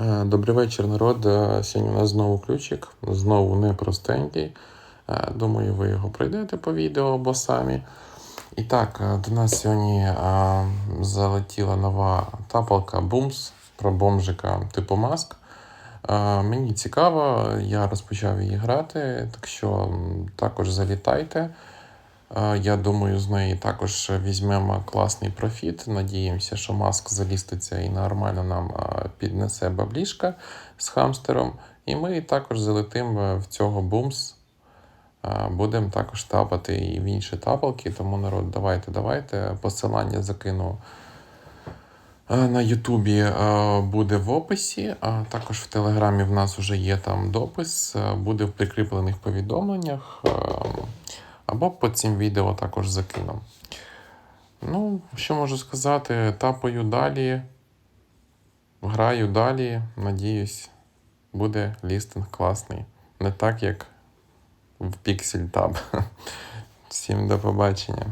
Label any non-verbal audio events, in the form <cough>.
Е, Добрий вечір, народ. Е, Сьогодні у нас знову ключик, знову непростенький. Е, Думаю, ви його пройдете по відео або самі. І так, до нас сьогодні залетіла нова тапалка Booms про бомжика типу Маск. Мені цікаво, я розпочав її грати, так що також залітайте. Я думаю, з неї також візьмемо класний профіт. Надіємося, що маск заліститься і нормально нам піднесе баблішка з хамстером. І ми також залетимо в цього бумс. Е, Будемо також тапати і в інші тапалки. Тому народ, давайте, давайте. Посилання закину е, на Ютубі е, буде в описі, а також в Телеграмі в нас вже є там допис, е, буде в прикріплених повідомленнях. е, Або по цим відео також закину. Ну, що можу сказати, тапаю далі, граю далі. Надіюсь, буде лістинг класний. Не так, як в Pixel Tab. <laughs> Всім до побачення.